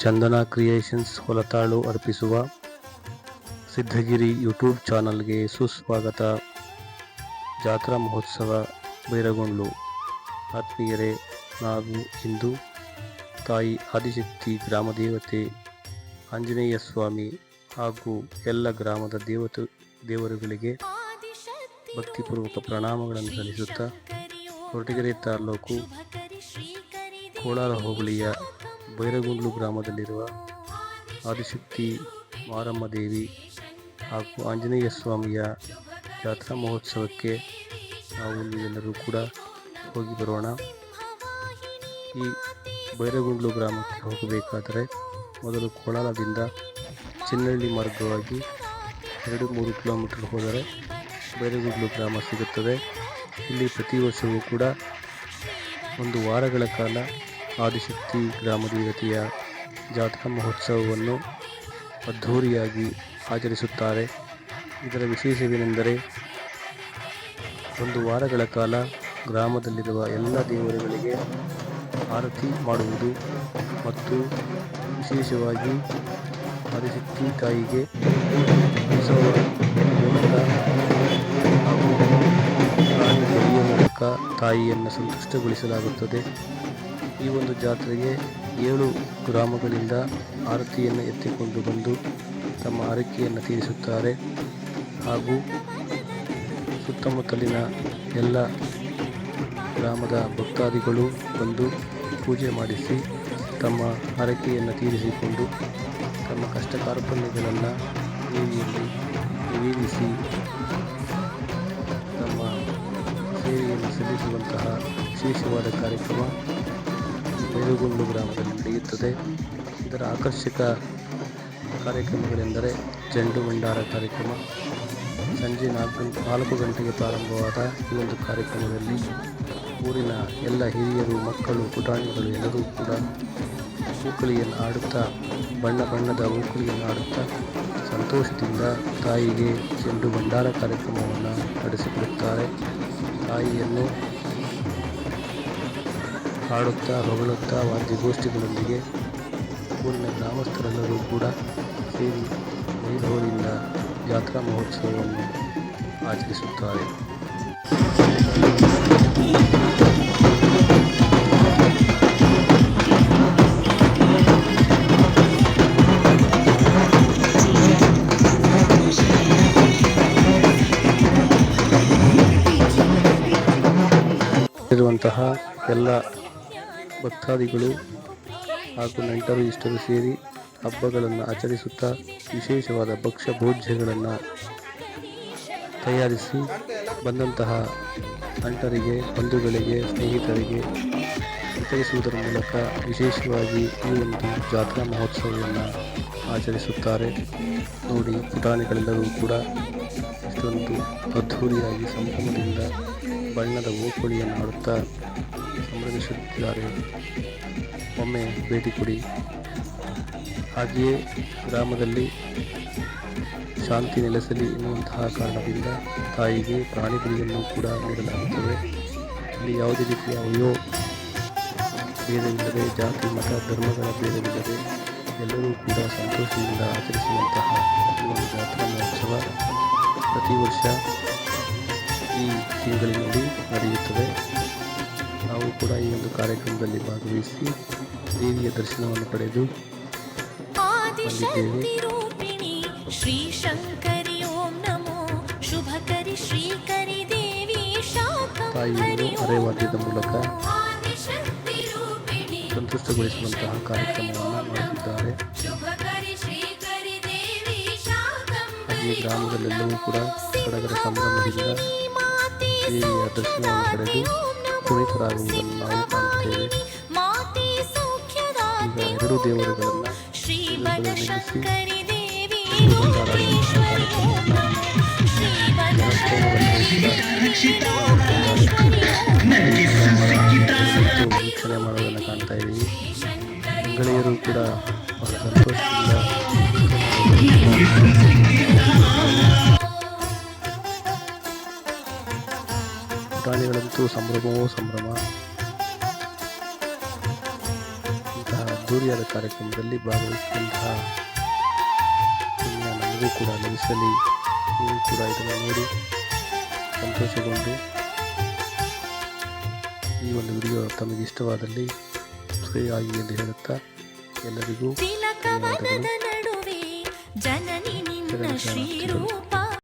Chandana creations ಹೊಲತಾಳು ಅರ್ಪಿಸುವ Siddhagiri YouTube ಚಾನಲ್ಗೆ ಸುಸ್ವಾಗತ. ಜಾತ್ರಾ ಮಹೋತ್ಸವ ಬೈರಗೊಂಡ್ಲು. ಆತ್ಮೀಯರೇ, ನಾವು ಇಂದು ತಾಯಿ ಆದಿಶಕ್ತಿ ಗ್ರಾಮ ದೇವತೆ ಆಂಜನೇಯ ಸ್ವಾಮಿ ಹಾಗೂ ಎಲ್ಲ ಗ್ರಾಮದ ದೇವತೆ, ದೇವರುಗಳಿಗೆ ಭಕ್ತಿಪೂರ್ವಕ ಪ್ರಣಾಮಗಳನ್ನು ಸಲ್ಲಿಸುತ್ತಾ, ಕೊರಟಗೆರೆ ತಾಲೂಕು ಕೋಲಾರ ಹೋಬಳಿಯ ಬೈರಗುಂಡ್ಲು ಗ್ರಾಮದಲ್ಲಿರುವ ಆದಿಶಕ್ತಿ ಮಾರಮ್ಮ ದೇವಿ ಹಾಗೂ ಆಂಜನೇಯ ಸ್ವಾಮಿಯ ಜಾತ್ರಾ ಮಹೋತ್ಸವಕ್ಕೆ ನಾವು ನೀವೆಲ್ಲರೂ ಕೂಡ ಹೋಗಿ ಬರೋಣ. ಈ ಬೈರಗುಂಡ್ಲು ಗ್ರಾಮಕ್ಕೆ ಹೋಗಬೇಕಾದರೆ ಮೊದಲು ಕೋಲಾರದಿಂದ ಚಿನ್ನಳ್ಳಿ ಮಾರ್ಗವಾಗಿ ಎರಡು ಮೂರು ಕಿಲೋಮೀಟರ್ ಹೋದರೆ ಬೈರಗುಂಡ್ಲು ಗ್ರಾಮ ಸಿಗುತ್ತದೆ. ಇಲ್ಲಿ ಪ್ರತಿ ವರ್ಷವೂ ಕೂಡ ಒಂದು ವಾರಗಳ ಕಾಲ ಆದಿಶಕ್ತಿ ಗ್ರಾಮ ದೇವತೆಯ ಜಾತ್ರಾ ಮಹೋತ್ಸವವನ್ನು ಅದ್ಧೂರಿಯಾಗಿ ಆಚರಿಸುತ್ತಾರೆ. ಇದರ ವಿಶೇಷವೇನೆಂದರೆ, ಒಂದು ವಾರಗಳ ಕಾಲ ಗ್ರಾಮದಲ್ಲಿರುವ ಎಲ್ಲ ದೇವರುಗಳಿಗೆ ಆರತಿ ಮಾಡುವುದು ಮತ್ತು ವಿಶೇಷವಾಗಿ ಆದಿಶಕ್ತಿ ತಾಯಿಗೆ ಮೂಲಕ ತಾಯಿಯನ್ನು ಸಂತುಷ್ಟಗೊಳಿಸಲಾಗುತ್ತದೆ. ಈ ಒಂದು ಜಾತ್ರೆಗೆ ಏಳು ಗ್ರಾಮಗಳಿಂದ ಆರತಿಯನ್ನು ಎತ್ತಿಕೊಂಡು ಬಂದು ತಮ್ಮ ಹರಕೆಯನ್ನು ತೀರಿಸುತ್ತಾರೆ. ಹಾಗೂ ಸುತ್ತಮುತ್ತಲಿನ ಎಲ್ಲ ಗ್ರಾಮದ ಭಕ್ತಾದಿಗಳು ಬಂದು ಪೂಜೆ ಮಾಡಿಸಿ ತಮ್ಮ ಹರಕೆಯನ್ನು ತೀರಿಸಿಕೊಂಡು ತಮ್ಮ ಕಷ್ಟ ಕಾರ್ಪಣ್ಯಗಳನ್ನು ದೇವಿಯಲ್ಲಿ ನಿವೇದಿಸಿ ತಮ್ಮ ಸೇವೆಯನ್ನು ಸಲ್ಲಿಸುವಂತಹ ವಿಶೇಷವಾದ ಕಾರ್ಯಕ್ರಮ ಬೈರುಗುಂಡು ಗ್ರಾಮದಲ್ಲಿ ನಡೆಯುತ್ತದೆ. ಇದರ ಆಕರ್ಷಕ ಕಾರ್ಯಕ್ರಮಗಳೆಂದರೆ ಚೆಂಡು ಭಂಡಾರ ಕಾರ್ಯಕ್ರಮ, ಸಂಜೆ ನಾಲ್ಕು ನಾಲ್ಕು ಗಂಟೆಗೆ ಪ್ರಾರಂಭವಾದ ಈ ಒಂದು ಕಾರ್ಯಕ್ರಮದಲ್ಲಿ ಊರಿನ ಎಲ್ಲ ಹಿರಿಯರು, ಮಕ್ಕಳು, ಪುಟಾಣಿಗಳು ಎಲ್ಲರೂ ಕೂಡ ಊಕಳಿಯನ್ನು ಆಡುತ್ತಾ, ಬಣ್ಣ ಬಣ್ಣದ ಊಕಳಿಯನ್ನು ಆಡುತ್ತಾ ಸಂತೋಷದಿಂದ ತಾಯಿಗೆ ಚೆಂಡು ಭಂಡಾರ ಕಾರ್ಯಕ್ರಮವನ್ನು ನಡೆಸಿಕೊಡುತ್ತಾರೆ. ತಾಯಿಯನ್ನು ಹಾಡುತ್ತಾ ಹೊಗಳುತ್ತಾ ವಾದ್ಯಗೋಷ್ಠಿಗಳೊಂದಿಗೆ ಊರಿನ ಗ್ರಾಮಸ್ಥರೆಲ್ಲರೂ ಕೂಡ ಸೇರಿ ವೈಭವದಿಂದ ಜಾತ್ರಾ ಮಹೋತ್ಸವವನ್ನು ಆಚರಿಸುತ್ತಾರೆ. ಇರುವಂತಹ ಎಲ್ಲ ಭಕ್ತಾದಿಗಳು ಹಾಗೂ ನೆಂಟರು ಇಷ್ಟರು ಸೇರಿ ಹಬ್ಬಗಳನ್ನು ಆಚರಿಸುತ್ತಾ ವಿಶೇಷವಾದ ಭಕ್ಷ್ಯ ಭೋಜ್ಯಗಳನ್ನು ತಯಾರಿಸಿ ಬಂದಂತಹ ಅಂಟರಿಗೆ ಬಂಧುಗಳಿಗೆ, ಸ್ನೇಹಿತರಿಗೆ ವಿತರಿಸುವುದರ ಮೂಲಕ ವಿಶೇಷವಾಗಿ ಈ ಒಂದು ಜಾತ್ರಾ ಮಹೋತ್ಸವವನ್ನು ಆಚರಿಸುತ್ತಾರೆ. ನೋಡಿ, ಪುಟಾಣಿಗಳೆಲ್ಲರೂ ಕೂಡ ಇಷ್ಟೊಂದು ಅದ್ಧೂರಿಯಾಗಿ ಸಂಭ್ರಮದಿಂದ ಬಣ್ಣದ ಓಕುಳಿಯನ್ನು ಆಡುತ್ತಾ ಸಂಭ್ರಮಿಸುತ್ತಿದ್ದಾರೆ. ಒಮ್ಮೆ ಭೇಟಿ ಕೊಡಿ. ಹಾಗೆಯೇ ಗ್ರಾಮದಲ್ಲಿ ಶಾಂತಿ ನೆಲೆಸಲಿ ಎನ್ನುವಂತಹ ಕಾರಣದಿಂದ ತಾಯಿಗೆ ಪ್ರಾಣಿ ಬಲಿಯನ್ನು ಕೂಡ ನೀಡಲಾಗುತ್ತದೆ. ಇಲ್ಲಿ ಯಾವುದೇ ರೀತಿಯ ಅಯ್ಯೋ ಭೇದವಿಲ್ಲದೆ ಜಾತಿ, ಮತ, ಧರ್ಮಗಳ ಭೇದವಿಲ್ಲದೆ ಎಲ್ಲರೂ ಕೂಡ ಸಂತೋಷದಿಂದ ಆಚರಿಸುವಂತಹ ಒಂದು ಜಾತ್ರಾ ಮಹೋತ್ಸವ ಪ್ರತಿ ವರ್ಷ ಈ ತಿಂಗಳಿನಲ್ಲಿ ನಡೆಯುತ್ತದೆ. ನಾವು ಕೂಡ ಈ ಒಂದು ಕಾರ್ಯಕ್ರಮದಲ್ಲಿ ಭಾಗವಹಿಸಿ ದೇವಿಯ ದರ್ಶನವನ್ನು ಪಡೆದು ರೂಪಿಣಿ ಶ್ರೀ ಶಂಕರಿ ಓಂ ನಮೋ. ಶುಭಕರಿ ಶ್ರೀಕರಿ ದೇವಿ ತಾಯಿಯನ್ನು ಅರೆವಾದ್ಯದ ಮೂಲಕ ಸಂತುಷ್ಟಗೊಳಿಸುವಂತಹ ಕಾರ್ಯಕ್ರಮವನ್ನು ಮಾಡುತ್ತಿದ್ದಾರೆ. ಹಾಗೆ ಗ್ರಾಮದಲ್ಲೆಲ್ಲವೂ ಕೂಡ ಸಡಗರ ಸಂಭ್ರಮದಿಂದ ದೇವಿಯ ದರ್ಶನವನ್ನು ಪಡೆದು ಪುನೀತರಾಗುವುದನ್ನು ನಾವು ಕಾಣುತ್ತೇವೆ. ಈಗ ಎರಡು ದೇವರುಗಳನ್ನು ನಿಲ್ಲಿಸಿ ವೀಕ್ಷಣೆ ಮಾಡೋದನ್ನು ಕಾಣ್ತಾ ಇದ್ದೀವಿ ಗೆಳೆಯರು ಕೂಡ ಬಹಳ ಸಂತೋಷದಿಂದ ಪುಟಾಣಿಗಳಂತೂ ಸಂಭ್ರಮವೋ ಸಂಭ್ರಮ. ಇಂತಹ ಅದ್ದೂರಿಯಾದ ಕಾರ್ಯಕ್ರಮದಲ್ಲಿ ಭಾಗವಹಿಸಿದಂತಹ ನಮಗೂ ಕೂಡ ಲಭಿಸಲಿ ನೀವು ಕೂಡ ಇದನ್ನು ನೋಡಿ ಸಂತೋಷಗೊಂಡು ಈ ಒಂದು ವಿಡಿಯೋ ತಮಗೆ ಇಷ್ಟವಾದಲ್ಲಿ ಸಬ್ಸ್ಕ್ರೈಬ್ ಆಗಿ ಎಂದು ಹೇಳುತ್ತಾ ಎಲ್ಲರಿಗೂ ತಿಲಕವನದ